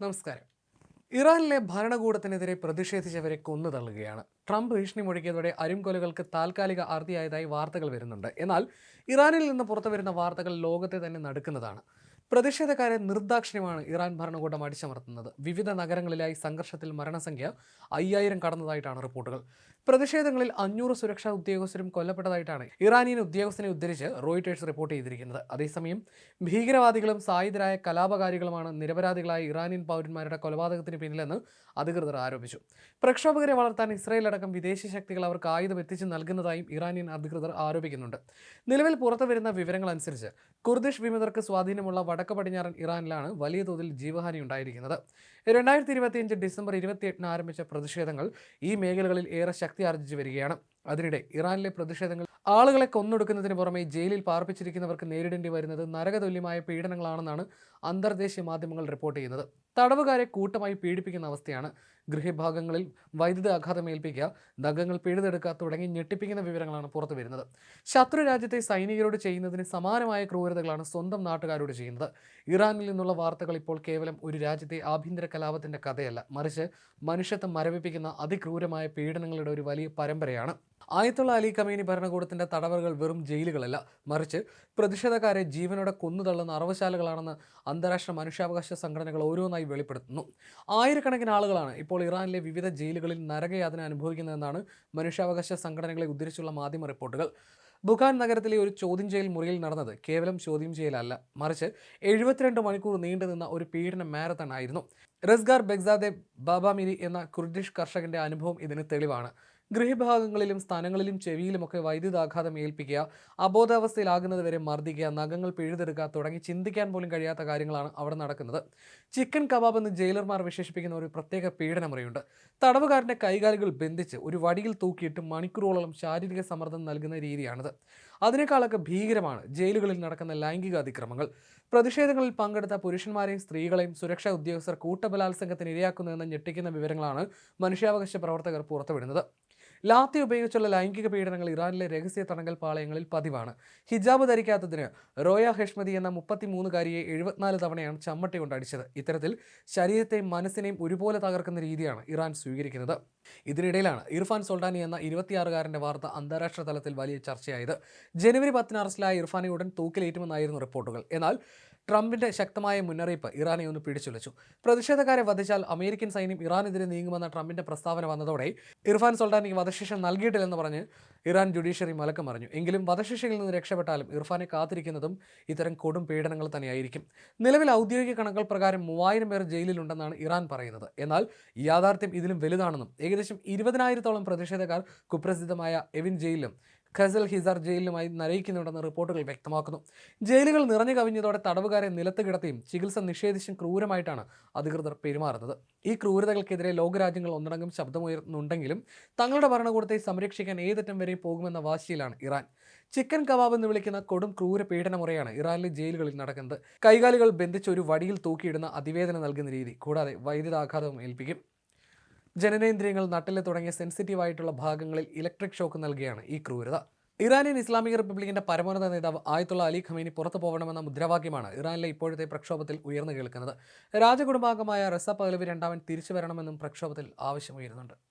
നമസ്കാരം. ഇറാനിലെ ഭരണകൂടത്തിനെതിരെ പ്രതിഷേധിച്ചവരെ കൊന്നു തള്ളുകയാണ് ട്രംപ് ഭീഷണി മുഴക്കിയതോടെ അരുംകൊലകൾക്ക് താൽക്കാലിക അറുതിയായതായി വാർത്തകൾ വരുന്നുണ്ട്. എന്നാൽ ഇറാനിൽ നിന്ന് പുറത്തു വരുന്ന വാർത്തകൾ ലോകത്തെ തന്നെ നടുക്കുന്നതാണ്. പ്രതിഷേധക്കാരെ നിർദാക്ഷിണ്യമാണ് ഇറാൻ ഭരണകൂടം അടിച്ചമർത്തുന്നത്. വിവിധ നഗരങ്ങളിലായി സംഘർഷത്തിൽ മരണസംഖ്യ അയ്യായിരം കടന്നതായിട്ടാണ് റിപ്പോർട്ടുകൾ. പ്രതിഷേധങ്ങളിൽ അഞ്ഞൂറ് സുരക്ഷാ ഉദ്യോഗസ്ഥരും കൊല്ലപ്പെട്ടതായിട്ടാണ് ഇറാനിയൻ ഉദ്യോഗസ്ഥനെ ഉദ്ധരിച്ച് റോയിട്ടേഴ്സ് റിപ്പോർട്ട് ചെയ്തിരിക്കുന്നത്. അതേസമയം ഭീകരവാദികളും സായുധരായ കലാപകാരികളുമാണ് നിരപരാധികളായ ഇറാനിയൻ പൗരന്മാരുടെ കൊലപാതകത്തിന് പിന്നിലെന്ന് അധികൃതർ ആരോപിച്ചു. പ്രക്ഷോഭകരെ വളർത്താൻ ഇസ്രായേൽ അടക്കം വിദേശ ശക്തികൾ അവർക്ക് ആയുധം എത്തിച്ച് നൽകുന്നതായും ഇറാനിയൻ അധികൃതർ ആരോപിക്കുന്നുണ്ട്. നിലവിൽ പുറത്തുവരുന്ന വിവരങ്ങൾ അനുസരിച്ച് കുർദിഷ് വിമതർക്ക് സ്വാധീനമുള്ള വടക്ക് പടിഞ്ഞാറൻ ഇറാനിലാണ് വലിയ തോതിൽ ജീവഹാനി ഉണ്ടായിരിക്കുന്നത്. രണ്ടായിരത്തി ഇരുപത്തിയഞ്ച് ഡിസംബർ ഇരുപത്തിയെട്ടിന് ആരംഭിച്ച പ്രതിഷേധങ്ങൾ ഈ മേഖലകളിൽ ഏറെ ശക്തി ആർജിച്ചു വരികയാണ്. അതിനിടെ ഇറാനിലെ പ്രതിഷേധങ്ങൾ ആളുകളെ കൊന്നൊടുക്കുന്നതിന് പുറമെ ജയിലിൽ പാർപ്പിച്ചിരിക്കുന്നവർക്ക് നേരിടേണ്ടി വരുന്നത് നരകതുല്യമായ പീഡനങ്ങളാണെന്നാണ് അന്തർദേശീയ മാധ്യമങ്ങൾ റിപ്പോർട്ട് ചെയ്യുന്നത്. തടവുകാരെ കൂട്ടമായി പീഡിപ്പിക്കുന്ന അവസ്ഥയാണ് ഗൃഹഭാഗങ്ങളിൽ വൈദ്യുത ആഘാതം ഏൽപ്പിക്കുക നഖങ്ങൾ പിഴുതെടുക്കുക തുടങ്ങി ഞെട്ടിപ്പിക്കുന്ന വിവരങ്ങളാണ് പുറത്തു വരുന്നത്. ശത്രു രാജ്യത്തെ സൈനികരോട് ചെയ്യുന്നതിന് സമാനമായ ക്രൂരതകളാണ് സ്വന്തം നാട്ടുകാരോട് ചെയ്യുന്നത്. ഇറാനിൽ നിന്നുള്ള വാർത്തകൾ ഇപ്പോൾ കേവലം ഒരു രാജ്യത്തെ ആഭ്യന്തര കലാപത്തിന്റെ കഥയല്ല. മറിച്ച് മനുഷ്യത്വം മരവിപ്പിക്കുന്ന അതിക്രൂരമായ പീഡനങ്ങളുടെ ഒരു വലിയ പരമ്പരയാണ്. ആയത്തുള്ള അലി കമീനി ഭരണകൂടത്തിന്റെ തടവറകൾ വെറും ജയിലുകളല്ല മറിച്ച് പ്രതിഷേധക്കാരെ ജീവനോടെ കൊന്നുതള്ളുന്ന അറവശാലകളാണെന്ന് അന്താരാഷ്ട്ര മനുഷ്യാവകാശ സംഘടനകൾ ഓരോന്നായി വെളിപ്പെടുത്തുന്നു. ആയിരക്കണക്കിന് ആളുകളാണ് ഇപ്പോൾ ഇറാനിലെ വിവിധ ജയിലുകളിൽ നരകയാതന അനുഭവിക്കുന്നതെന്നാണ് മനുഷ്യാവകാശ സംഘടനകളെ ഉദ്ധരിച്ചുള്ള മാധ്യമ റിപ്പോർട്ടുകൾ. ബുഖാൻ നഗരത്തിലെ ഒരു ചോദ്യം ചെയ്യൽ മുറിയിൽ നടന്നത് കേവലം ചോദ്യം ചെയ്യലല്ല മറിച്ച് എഴുപത്തിരണ്ട് മണിക്കൂർ നീണ്ടുനിന്ന ഒരു പീഡന മാരത്തൺ ആയിരുന്നു. റസ്ഗാർ ബെഗ്സാദെ ബാബാമിരി എന്ന കുർദിഷ് കർഷകന്റെ അനുഭവം ഇതിന് തെളിവാണ്. ഗൃഹഭാഗങ്ങളിലും സ്ഥാനങ്ങളിലും ചെവിയിലുമൊക്കെ വൈദ്യുതാഘാതം ഏൽപ്പിക്കുക അബോധാവസ്ഥയിലാകുന്നത് വരെ മർദ്ദിക്കുക നഖങ്ങൾ പിഴുതെടുക്കുക തുടങ്ങി ചിന്തിക്കാൻ പോലും കഴിയാത്ത കാര്യങ്ങളാണ് അവിടെ നടക്കുന്നത്. ചിക്കൻ കബാബ് എന്ന് ജയിലർമാർ വിശേഷിപ്പിക്കുന്ന ഒരു പ്രത്യേക പീഡനമുറയുണ്ട്. തടവുകാരന്റെ കൈകാലുകൾ ബന്ധിച്ച് ഒരു വടിയിൽ തൂക്കിയിട്ട് മണിക്കൂറുകളോളം ശാരീരിക സമ്മർദ്ദം നൽകുന്ന രീതിയാണിത്. അതിനേക്കാളൊക്കെ ഭീകരമാണ് ജയിലുകളിൽ നടക്കുന്ന ലൈംഗിക അതിക്രമങ്ങൾ. പ്രതിഷേധങ്ങളിൽ പങ്കെടുത്ത പുരുഷന്മാരെയും സ്ത്രീകളെയും സുരക്ഷാ ഉദ്യോഗസ്ഥർ കൂട്ടബലാത്സംഗത്തിന് ഇരയാക്കുന്നതെന്ന് ഞെട്ടിക്കുന്ന വിവരങ്ങളാണ് മനുഷ്യാവകാശ പ്രവർത്തകർ പുറത്തുവിടുന്നത്. ലാത്തി ഉപയോഗിച്ചുള്ള ലൈംഗിക പീഡനങ്ങൾ ഇറാനിലെ രഹസ്യ തടങ്കൽ പാളയങ്ങളിൽ പതിവാണ്. ഹിജാബ് ധരിക്കാത്തതിന് റോയ ഹെഷ്മതി എന്ന മുപ്പത്തിമൂന്നുകാരിയെ എഴുപത്തിനാല് തവണയാണ് ചമ്മട്ടി കൊണ്ട് അടിച്ചത്. ഇത്തരത്തിൽ ശരീരത്തെയും മനസ്സിനെയും ഒരുപോലെ തകർക്കുന്ന രീതിയാണ് ഇറാൻ സ്വീകരിക്കുന്നത്. ഇതിനിടയിലാണ് ഇർഫാൻ സുൽത്താനി എന്ന ഇരുപത്തിയാറുകാരന്റെ വാർത്ത അന്താരാഷ്ട്ര തലത്തിൽ വലിയ ചർച്ചയായത്. ജനുവരി പത്തിന് അറസ്റ്റിലായ ഇർഫാനെ ഉടൻ തൂക്കിലേറ്റുമെന്നായിരുന്നു റിപ്പോർട്ടുകൾ. എന്നാൽ ട്രംപിന്റെ ശക്തമായ മുന്നറിയിപ്പ് ഇറാനെ ഒന്ന് പിടിച്ചുലച്ചു. പ്രതിഷേധക്കാരെ വധിച്ചാൽ അമേരിക്കൻ സൈന്യം ഇറാനെതിരെ നീങ്ങുമെന്ന ട്രംപിന്റെ പ്രസ്താവന വന്നതോടെ ഇർഫാൻ സൊൾട്ടാനിക്ക് വധശിക്ഷ നൽകിയിട്ടില്ലെന്ന് പറഞ്ഞ് ഇറാൻ ജുഡീഷ്യറി മലക്കം പറഞ്ഞു എങ്കിലും വധശിക്ഷയിൽ നിന്ന് രക്ഷപ്പെട്ടാലും ഇർഫാനെ കാത്തിരിക്കുന്നതും ഇത്തരം കൊടും പീഡനങ്ങൾ തന്നെയായിരിക്കും. നിലവിൽ ഔദ്യോഗിക കണക്കുകൾ പ്രകാരം മൂവായിരം പേർ ജയിലിലുണ്ടെന്നാണ് ഇറാൻ പറയുന്നത്. എന്നാൽ യാഥാർത്ഥ്യം ഇതിലും വലുതാണെന്നും ഏകദേശം ഇരുപതിനായിരത്തോളം പ്രതിഷേധക്കാർ കുപ്രസിദ്ധമായ എവിൻ ജയിലിലും ഖസൽ ഹിസാർ ജയിലിലുമായി നരയിക്കുന്നുണ്ടെന്ന് റിപ്പോർട്ടുകൾ വ്യക്തമാക്കുന്നു. ജയിലുകൾ നിറഞ്ഞു കവിഞ്ഞതോടെ തടവുകാരെ നിലത്ത് കിടത്തിയും ചികിത്സ നിഷേധിച്ചും ക്രൂരമായിട്ടാണ് അധികൃതർ പെരുമാറുന്നത്. ഈ ക്രൂരതകൾക്കെതിരെ ലോകരാജ്യങ്ങൾ ഒന്നടങ്കം ശബ്ദമുയർന്നുണ്ടെങ്കിലും തങ്ങളുടെ ഭരണകൂടത്തെ സംരക്ഷിക്കാൻ ഏതറ്റം വരെ പോകുമെന്ന വാശിയിലാണ് ഇറാൻ. ചിക്കൻ കബാബ് എന്ന് വിളിക്കുന്ന കൊടും ക്രൂര പീഡനമുറയാണ് ഇറാനിലെ ജയിലുകളിൽ നടക്കുന്നത്. കൈകാലുകൾ ബന്ധിച്ച് ഒരു വടിയിൽ തൂക്കിയിടുന്ന അതിവേദന നൽകുന്ന രീതി കൂടാതെ വൈദ്യുതാഘാതവും ഏൽപ്പിക്കും. ജനനേന്ദ്രിയങ്ങൾ നട്ടിൽ തുടങ്ങിയ സെൻസിറ്റീവ് ആയിട്ടുള്ള ഭാഗങ്ങളിൽ ഇലക്ട്രിക് ഷോക്ക് നൽകിയാണ് ഈ ക്രൂരത. ഇറാനിയൻ ഇസ്ലാമിക റിപ്പബ്ലിക്കിന്റെ പരമോന്നത നേതാവ് ആയത്തുള്ള അലി ഖമീനി പുറത്തു പോകണമെന്ന മുദ്രാവാക്യമാണ് ഇറാനിലെ ഇപ്പോഴത്തെ പ്രക്ഷോഭത്തിൽ ഉയർന്നു കേൾക്കുന്നത്. രാജകുടുംബാംഗമായ റസ പഹലവി രണ്ടാമൻ തിരിച്ചു വരണമെന്നും പ്രക്ഷോഭത്തിൽ ആവശ്യമുയരുന്നുണ്ട്.